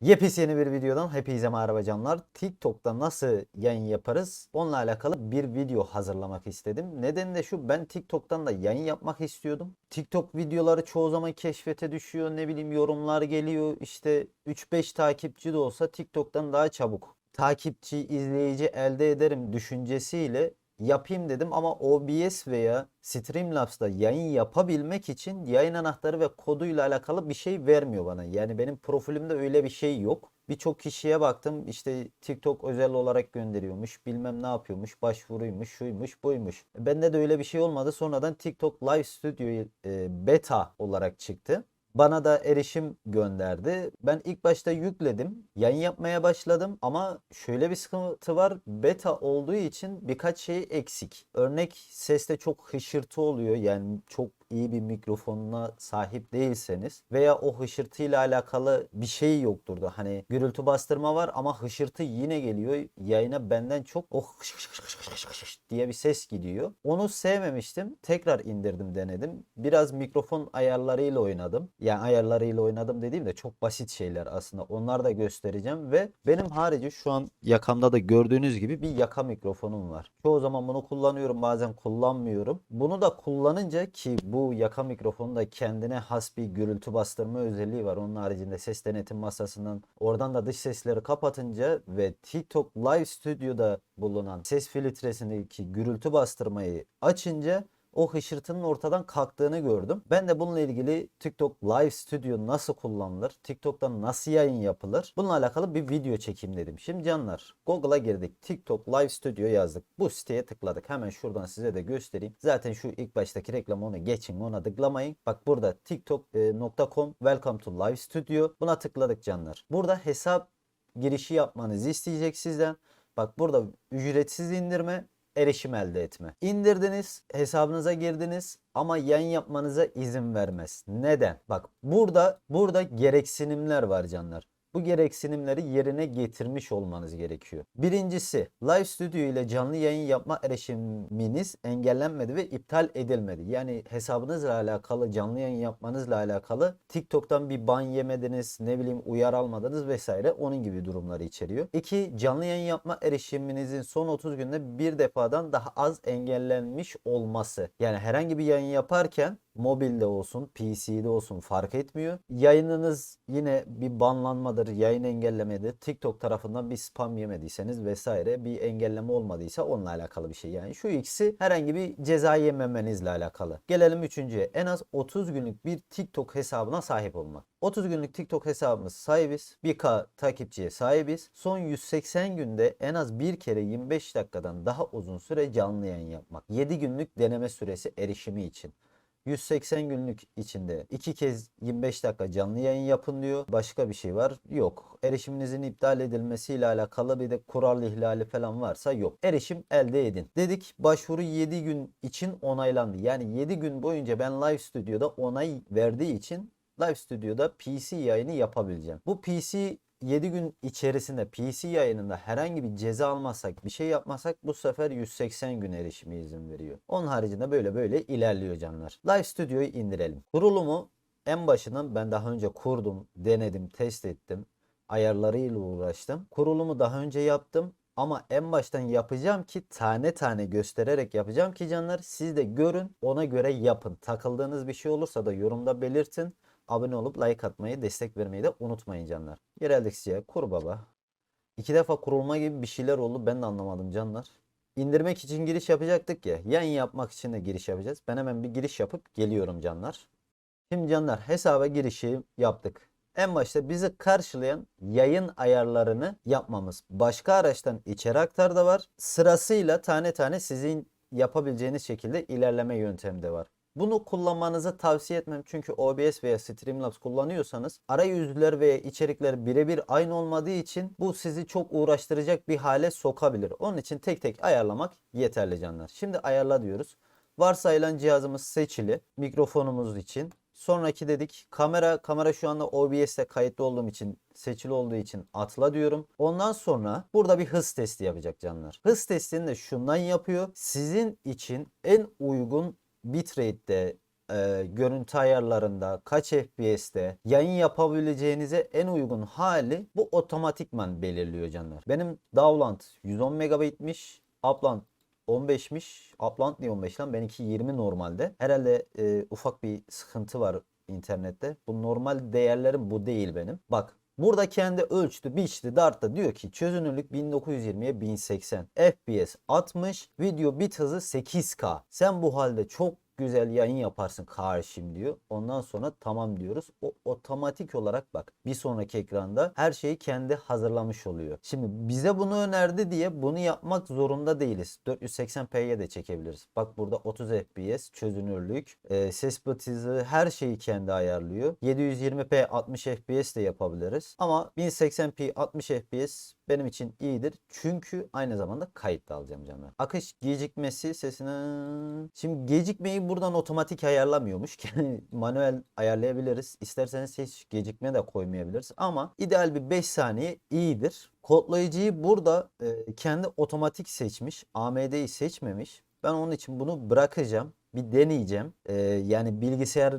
Yepyeni bir videodan hepinize merhaba canlar. TikTok'ta nasıl yayın yaparız? Onunla alakalı bir video hazırlamak istedim. Nedeni de şu ben TikTok'tan da yayın yapmak istiyordum. TikTok videoları çoğu zaman keşfete düşüyor. Ne bileyim yorumlar geliyor. İşte 3-5 takipçi de olsa TikTok'tan daha çabuk takipçi, izleyici elde ederim düşüncesiyle yapayım dedim ama OBS veya Streamlabs'ta yayın yapabilmek için yayın anahtarı ve koduyla alakalı bir şey vermiyor bana. Yani benim profilimde öyle bir şey yok. Birçok kişiye baktım işte TikTok özel olarak gönderiyormuş bilmem ne yapıyormuş başvuruymuş şuymuş buymuş. Bende de öyle bir şey olmadı sonradan TikTok Live Studio e, beta olarak çıktı. Bana da erişim gönderdi. Ben ilk başta yükledim. Yayın yapmaya başladım ama şöyle bir sıkıntı var. Beta olduğu için birkaç şey eksik. Örnek seste çok hışırtı oluyor. Yani çok iyi bir mikrofonuna sahip değilseniz veya o hışırtıyla alakalı bir şey yoktur da hani gürültü bastırma var ama hışırtı yine geliyor. Yayına benden çok o hış diye bir ses gidiyor. Onu sevmemiştim. Tekrar indirdim denedim. Biraz mikrofon ayarlarıyla oynadım. Yani ayarlarıyla oynadım dediğim de çok basit şeyler aslında. Onlar da göstereceğim ve benim harici şu an yakamda da gördüğünüz gibi bir yaka mikrofonum var. Çoğu zaman bunu kullanıyorum bazen kullanmıyorum. Bunu da kullanınca ki bu yaka mikrofonu da kendine has bir gürültü bastırma özelliği var. Onun haricinde ses denetim masasından oradan da dış sesleri kapatınca ve TikTok Live Studio'da bulunan ses filtresindeki gürültü bastırmayı açınca o hışırtının ortadan kalktığını gördüm. Ben de bununla ilgili TikTok Live Studio nasıl kullanılır, TikTok'ta nasıl yayın yapılır bununla alakalı bir video çekeyim dedim. Şimdi canlar Google'a girdik. TikTok Live Studio yazdık. Bu siteye tıkladık. Hemen şuradan size de göstereyim. Zaten şu ilk baştaki reklam onu geçin ona tıklamayın. Bak burada tiktok.com welcome to Live Studio. Buna tıkladık canlar. Burada hesap girişi yapmanızı isteyecek sizden. Bak burada ücretsiz indirme erişim elde etme. İndirdiniz, hesabınıza girdiniz ama yayın yapmanıza izin vermez. Neden? Bak burada burada gereksinimler var canlar. Bu gereksinimleri yerine getirmiş olmanız gerekiyor. Birincisi, Live Studio ile canlı yayın yapma erişiminiz engellenmedi ve iptal edilmedi. Yani hesabınızla alakalı, canlı yayın yapmanızla alakalı TikTok'tan bir ban yemediniz, ne bileyim uyar almadınız vesaire onun gibi durumları içeriyor. İki, canlı yayın yapma erişiminizin son 30 günde bir defadan daha az engellenmiş olması. Yani herhangi bir yayın yaparken mobilde olsun, PC'de olsun fark etmiyor. Yayınınız yine bir banlanmadır, yayın engellemedir. TikTok tarafından bir spam yemediyseniz vesaire bir engelleme olmadıysa onunla alakalı bir şey. Yani şu ikisi herhangi bir ceza yememenizle alakalı. Gelelim üçüncüye. En az 30 günlük bir TikTok hesabına sahip olmak. 30 günlük TikTok hesabımız sahibiz. 1K takipçiye sahibiz. Son 180 günde en az bir kere 25 dakikadan daha uzun süre canlı yayın yapmak. 7 günlük deneme süresi erişimi için. 180 günlük içinde iki kez 25 dakika canlı yayın yapın diyor. Başka bir şey var? Yok. Erişiminizin iptal edilmesiyle alakalı bir de kural ihlali falan varsa yok. Erişim elde edin. Dedik başvuru 7 gün için onaylandı. Yani 7 gün boyunca ben Live Studio'da onay verdiği için Live Studio'da PC yayını yapabileceğim. Bu PC 7 gün içerisinde PC yayınında herhangi bir ceza almazsak, bir şey yapmazsak bu sefer 180 gün erişime izin veriyor. Onun haricinde böyle böyle ilerliyor canlar. Live Studio'yu indirelim. Kurulumu en başından ben daha önce kurdum, denedim, test ettim. Ayarlarıyla uğraştım. Kurulumu daha önce yaptım. Ama en baştan yapacağım ki tane tane göstererek yapacağım ki canlar siz de görün ona göre yapın. Takıldığınız bir şey olursa da yorumda belirtin. Abone olup like atmayı, destek vermeyi de unutmayın canlar. Yereldik size kur baba. İki defa kurulma gibi bir şeyler oldu ben de anlamadım canlar. İndirmek için giriş yapacaktık ya. Yayın yapmak için de giriş yapacağız. Ben hemen bir giriş yapıp geliyorum canlar. Şimdi canlar hesaba girişi yaptık. En başta bizi karşılayan yayın ayarlarını yapmamız. Başka araçtan içeri aktar da var. Sırasıyla tane tane sizin yapabileceğiniz şekilde ilerleme yöntemi de var. Bunu kullanmanızı tavsiye etmem çünkü OBS veya Streamlabs kullanıyorsanız arayüzler veya içerikler birebir aynı olmadığı için bu sizi çok uğraştıracak bir hale sokabilir. Onun için tek tek ayarlamak yeterli canlar. Şimdi ayarla diyoruz. Varsayılan cihazımız seçili. Mikrofonumuz için. Sonraki dedik kamera kamera şu anda OBS'te kayıtlı olduğum için seçili olduğu için atla diyorum. Ondan sonra burada bir hız testi yapacak canlar. Hız testini de şundan yapıyor. Sizin için en uygun bitrate'de e, görüntü ayarlarında kaç FPS'te yayın yapabileceğinize en uygun hali bu otomatikman belirliyor canlar. Benim download 110 megabitmiş. Upload 15'miş. Upload niye 15 lan? Benimki 20 normalde. Herhalde e, ufak bir sıkıntı var internette. Bu normal değerlerim bu değil benim. Bak Burada kendi ölçtü, biçti, darttı. Diyor ki çözünürlük 1920'ye 1080. FPS 60. Video bit hızı 8K. Sen bu halde çok güzel yayın yaparsın karşım diyor. Ondan sonra tamam diyoruz. O otomatik olarak bak bir sonraki ekranda her şeyi kendi hazırlamış oluyor. Şimdi bize bunu önerdi diye bunu yapmak zorunda değiliz. 480p'ye de çekebiliriz. Bak burada 30 fps çözünürlük, e, ses bit hızı her şeyi kendi ayarlıyor. 720p 60 fps de yapabiliriz. Ama 1080p 60 fps benim için iyidir. Çünkü aynı zamanda kayıt da alacağım canlar. Akış gecikmesi sesine... Şimdi gecikmeyi buradan otomatik ayarlamıyormuş. Manuel ayarlayabiliriz. İsterseniz hiç gecikme de koymayabiliriz. Ama ideal bir 5 saniye iyidir. Kodlayıcıyı burada e, kendi otomatik seçmiş. AMD'yi seçmemiş. Ben onun için bunu bırakacağım. Bir deneyeceğim. E, yani bilgisayar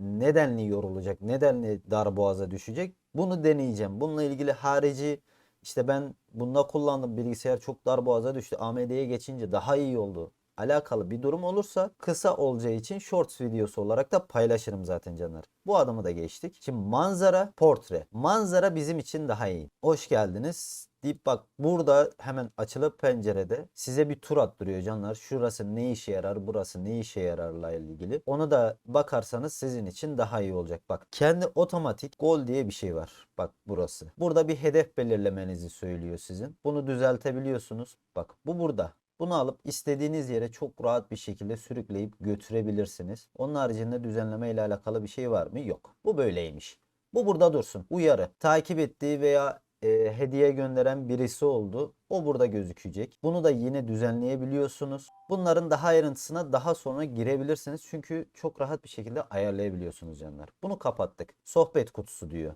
nedenli yorulacak, nedenli darboğaza düşecek. Bunu deneyeceğim. Bununla ilgili harici işte ben bunda kullandım bilgisayar çok darboğaza düştü. AMD'ye geçince daha iyi oldu. Alakalı bir durum olursa kısa olacağı için shorts videosu olarak da paylaşırım zaten canlar. Bu adımı da geçtik. Şimdi manzara, portre. Manzara bizim için daha iyi. Hoş geldiniz deyip bak burada hemen açılıp pencerede size bir tur attırıyor canlar. Şurası ne işe yarar, burası ne işe yararla ilgili. Onu da bakarsanız sizin için daha iyi olacak. Bak kendi otomatik gol diye bir şey var. Bak burası. Burada bir hedef belirlemenizi söylüyor sizin. Bunu düzeltebiliyorsunuz. Bak bu burada. Bunu alıp istediğiniz yere çok rahat bir şekilde sürükleyip götürebilirsiniz. Onun haricinde düzenleme ile alakalı bir şey var mı? Yok. Bu böyleymiş. Bu burada dursun. Uyarı. Takip ettiği veya e, hediye gönderen birisi oldu. O burada gözükecek. Bunu da yine düzenleyebiliyorsunuz. Bunların daha ayrıntısına daha sonra girebilirsiniz. Çünkü çok rahat bir şekilde ayarlayabiliyorsunuz canlar. Bunu kapattık. Sohbet kutusu diyor.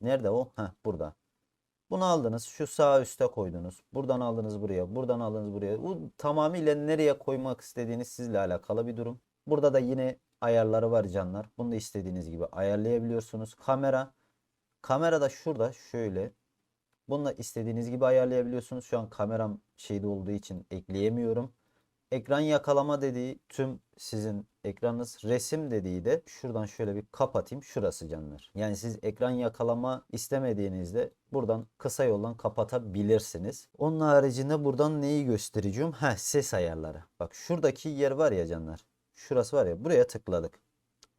Nerede o? Heh burada. Bunu aldınız. Şu sağ üste koydunuz. Buradan aldınız buraya. Buradan aldınız buraya. Bu tamamıyla nereye koymak istediğiniz sizle alakalı bir durum. Burada da yine ayarları var canlar. Bunu da istediğiniz gibi ayarlayabiliyorsunuz. Kamera. Kamera da şurada şöyle. Bunu da istediğiniz gibi ayarlayabiliyorsunuz. Şu an kameram şeyde olduğu için ekleyemiyorum. Ekran yakalama dediği tüm sizin ekranınız resim dediği de şuradan şöyle bir kapatayım şurası canlar. Yani siz ekran yakalama istemediğinizde buradan kısa yoldan kapatabilirsiniz. Onun haricinde buradan neyi göstereceğim? Heh ses ayarları. Bak şuradaki yer var ya canlar. Şurası var ya buraya tıkladık.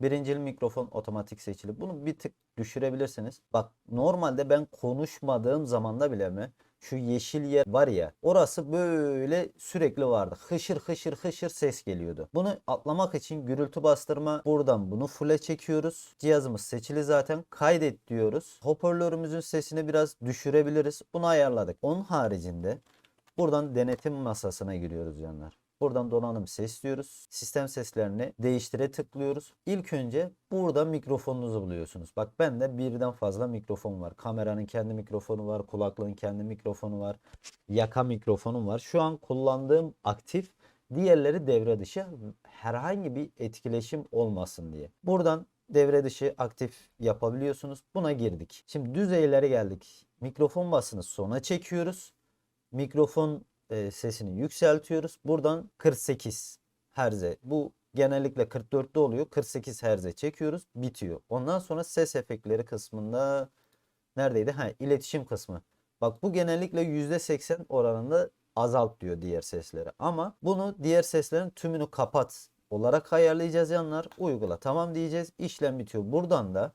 Birincil mikrofon otomatik seçili. Bunu bir tık düşürebilirsiniz. Bak normalde ben konuşmadığım zamanda bile mi şu yeşil yer var ya orası böyle sürekli vardı. Hışır hışır hışır ses geliyordu. Bunu atlamak için gürültü bastırma buradan bunu full'e çekiyoruz. Cihazımız seçili zaten. Kaydet diyoruz. Hoparlörümüzün sesini biraz düşürebiliriz. Bunu ayarladık. Onun haricinde buradan denetim masasına giriyoruz canlar. Buradan donanım ses diyoruz. Sistem seslerini değiştire tıklıyoruz. İlk önce burada mikrofonunuzu buluyorsunuz. Bak bende birden fazla mikrofon var. Kameranın kendi mikrofonu var. Kulaklığın kendi mikrofonu var. Yaka mikrofonum var. Şu an kullandığım aktif. Diğerleri devre dışı. Herhangi bir etkileşim olmasın diye. Buradan devre dışı aktif yapabiliyorsunuz. Buna girdik. Şimdi düzeylere geldik. Mikrofon basını sona çekiyoruz. Mikrofon e, sesini yükseltiyoruz. Buradan 48 Hz'e. Bu genellikle 44'te oluyor. 48 Hz'e çekiyoruz. Bitiyor. Ondan sonra ses efektleri kısmında neredeydi? Ha, iletişim kısmı. Bak bu genellikle %80 oranında azalt diyor diğer sesleri. Ama bunu diğer seslerin tümünü kapat olarak ayarlayacağız yanlar. Uygula tamam diyeceğiz. İşlem bitiyor. Buradan da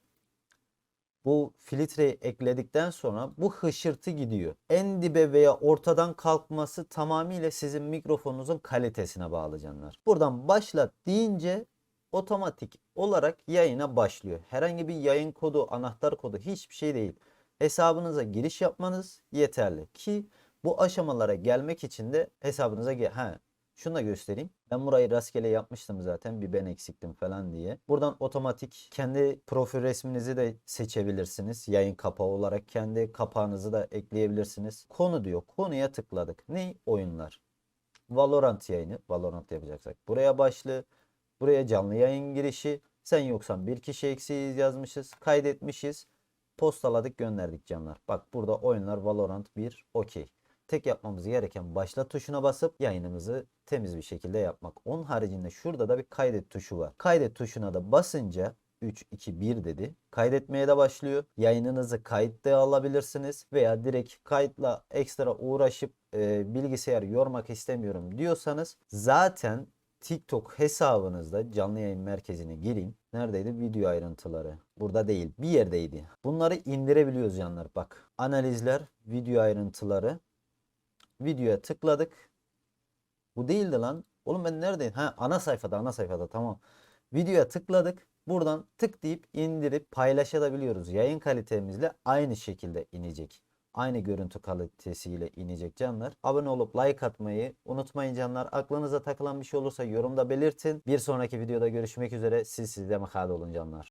bu filtreyi ekledikten sonra bu hışırtı gidiyor. En dibe veya ortadan kalkması tamamıyla sizin mikrofonunuzun kalitesine bağlı canlar. Buradan başlat deyince otomatik olarak yayına başlıyor. Herhangi bir yayın kodu, anahtar kodu hiçbir şey değil. Hesabınıza giriş yapmanız yeterli ki bu aşamalara gelmek için de hesabınıza. Ha, şunu da göstereyim. Ben burayı rastgele yapmıştım zaten bir ben eksiktim falan diye. Buradan otomatik kendi profil resminizi de seçebilirsiniz. Yayın kapağı olarak kendi kapağınızı da ekleyebilirsiniz. Konu diyor. Konuya tıkladık. Ne? Oyunlar. Valorant yayını. Valorant yapacaksak. Buraya başlı. Buraya canlı yayın girişi. Sen yoksan bir kişi eksiğiz yazmışız. Kaydetmişiz. Postaladık gönderdik canlar. Bak burada oyunlar Valorant 1 okey. Tek yapmamız gereken başla tuşuna basıp yayınımızı temiz bir şekilde yapmak. Onun haricinde şurada da bir kaydet tuşu var. Kaydet tuşuna da basınca 3, 2, 1 dedi. Kaydetmeye de başlıyor. Yayınınızı kayıtta alabilirsiniz veya direkt kayıtla ekstra uğraşıp e, bilgisayar yormak istemiyorum diyorsanız zaten TikTok hesabınızda canlı yayın merkezine gireyim. Neredeydi? Video ayrıntıları. Burada değil. Bir yerdeydi. Bunları indirebiliyoruz canlar. Bak. Analizler, video ayrıntıları. Videoya tıkladık. Bu değildi lan. Oğlum ben neredeyim? Ha ana sayfada ana sayfada tamam. Videoya tıkladık. Buradan tık deyip indirip paylaşabiliyoruz. Yayın kalitemizle aynı şekilde inecek. Aynı görüntü kalitesiyle inecek canlar. Abone olup like atmayı unutmayın canlar. Aklınıza takılan bir şey olursa yorumda belirtin. Bir sonraki videoda görüşmek üzere. Siz sizde makale olun canlar.